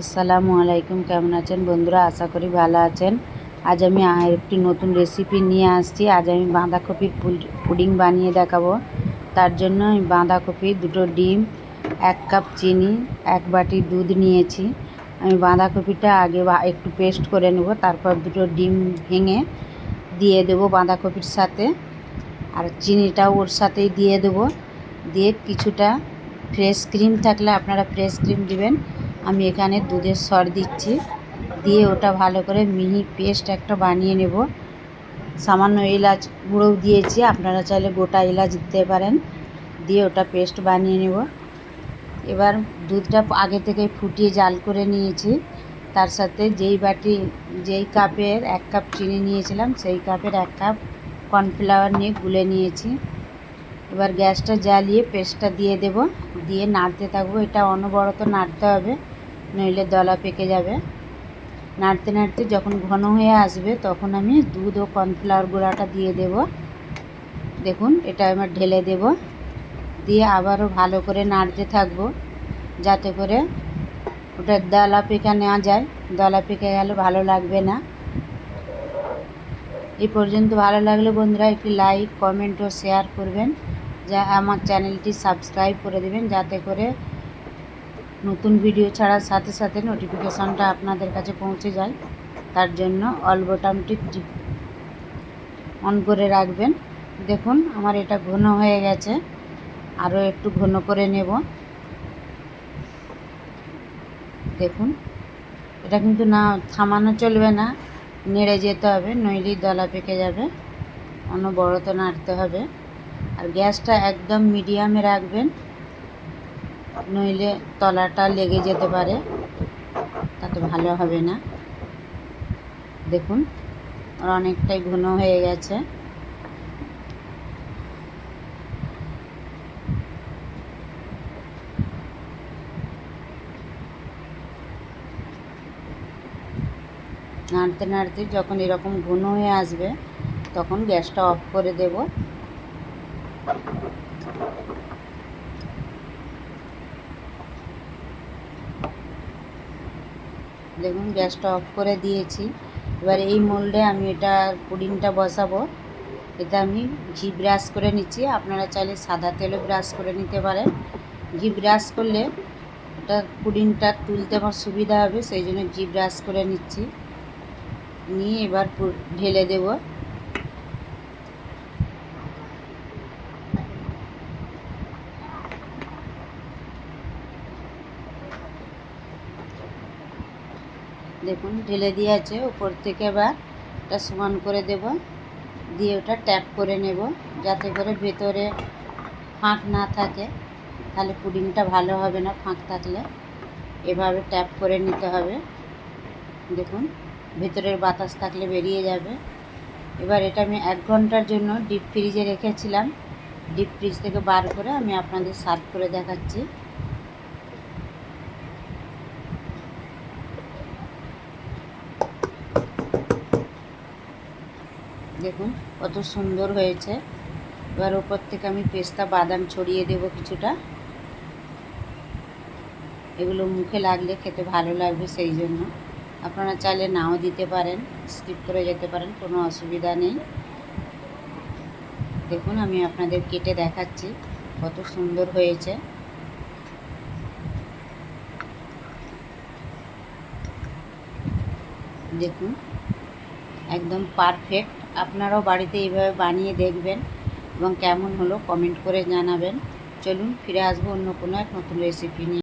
আসসালামু আলাইকুম, কেমন আছেন বন্ধুরা? আশা করি ভালো আছেন। আজ আমি একটি নতুন রেসিপি নিয়ে আসছি। আজ আমি বাঁধাকপির পুডিং বানিয়ে দেখাবো। তার জন্য আমি বাঁধাকপি, দুটো ডিম, এক কাপ চিনি, এক বাটি দুধ নিয়েছি। আমি বাঁধাকপিটা আগে একটু পেস্ট করে নেব, তারপর দুটো ডিম ভেঙে দিয়ে দেবো বাঁধাকপির সাথে। আর চিনিটাও ওর সাথেই দিয়ে দেবো। দিয়ে কিছুটা ফ্রেশ ক্রিম থাকলে আপনারা ফ্রেশ ক্রিম দিবেন। আমি এখানে দুধের সর দিচ্ছি। দিয়ে ওটা ভালো করে মিহি পেস্ট একটা বানিয়ে নেব। সামান্য এলাচ গুঁড়োও দিয়েছি, আপনারা চাইলে গোটা এলাচ দিতে পারেন। দিয়ে ওটা পেস্ট বানিয়ে নেব। এবার দুধটা আগে থেকে ফুটিয়ে জাল করে নিয়েছি। তার সাথে যেই বাটি, যেই কাপের এক কাপ চিনি নিয়েছিলাম, সেই কাপের এক কাপ কর্নফ্লাওয়ার নিয়ে গুলে নিয়েছি। এবার গ্যাসটা জ্বালিয়ে পেস্টটা দিয়ে দেব। দিয়ে নাড়তে থাকব। এটা অনবরত নাড়তে হবে। নইলে দলা পেকে যাবে। নাড়তে নাড়তে যখন ঘন হয়ে আসবে, তখন আমি দুধ ও কর্নফ্লাওয়ার গুঁড়াটা দিয়ে দেব। দেখুন, এটা আমার ঢেলে দেব। দিয়ে আবারও ভালো করে নাড়তে থাকব, যাতে করে ওটা দলা পেকা নেওয়া যায়। দলা পেকে গেলে ভালো লাগবে না। এ পর্যন্ত ভালো লাগলে বন্ধুরা, একটি লাইক, কমেন্ট ও শেয়ার করবেন। যা আমার চ্যানেলটি সাবস্ক্রাইব করে দেবেন, যাতে করে নতুন ভিডিও ছাড়ার সাথে সাথে নোটিফিকেশানটা আপনাদের কাছে পৌঁছে যায়। তার জন্য অল বোতামটি টিপ- অন করে রাখবেন। দেখুন, আমার এটা ঘন হয়ে গেছে। আরও একটু ঘন করে নেব। দেখুন, এটা কিন্তু না, থামানো চলবে না। নেড়ে যেতে হবে, নইলেই দলা পেকে যাবে। অনবরত নাড়তে হবে। আর গ্যাসটা একদম মিডিয়ামে রাখবেন। নইলে তলাটা লেগে যেতে পারে। তাতে ভালো হবে না। দেখুন অনেকটাই ঘন হয়ে গেছে। নাড়তে নাড়তে যখন এরকম ঘন হয়ে আসবে, তখন গ্যাসটা অফ করে দেব। দেখুন, গ্যাসটা অফ করে দিয়েছি। এবার এই মোল্ডে আমি এটা পুডিংটা বসাবো। এটা আমি ঘি ব্রাশ করে নিচ্ছি। আপনারা চাইলে সাদা তেলও ব্রাশ করে নিতে পারেন। ঘি ব্রাশ করলে এটা পুডিংটা তুলতে আমার সুবিধা হবে, সেই জন্য ঘি ব্রাশ করে নিচ্ছি। নিয়ে এবার ঢেলে দেব। দেখুন, ঢেলে দিয়েছে। উপর থেকে এবার এটা সমান করে দেব। দিয়ে ওটা ট্যাপ করে নেব, যাতে করে ভেতরে ফাঁক না থাকে। তাহলে পুডিংটা ভালো হবে না ফাঁক থাকলে। এভাবে ট্যাপ করে নিতে হবে। দেখুন, ভেতরের বাতাস থাকলে বেরিয়ে যাবে। এবার এটা আমি এক ঘণ্টার জন্য ডিপ ফ্রিজে রেখেছিলাম। ডিপ ফ্রিজ থেকে বার করে আমি আপনাদের সার্ভ করে দেখাচ্ছি। দেখুন, কত সুন্দর হয়েছে। এবার ওপর থেকে আমি পেস্তা, বাদাম ছড়িয়ে দেব কিছুটা। এগুলো মুখে লাগলে খেতে ভালো লাগবে সেই জন্য। আপনারা চাইলে নাও দিতে পারেন, স্কিপ করে যেতে পারেন, কোনো অসুবিধা নেই। দেখুন, আমি আপনাদের কেটে দেখাচ্ছি কত সুন্দর হয়েছে। দেখুন, একদম পারফেক্ট আপনারাও বাড়িতে এইভাবে বানিয়ে দেখবেন এবং কেমন হলো কমেন্ট করে জানাবেন। চলুন ফিরে আসব অন্য কোনো এক নতুন রেসিপি নিয়ে।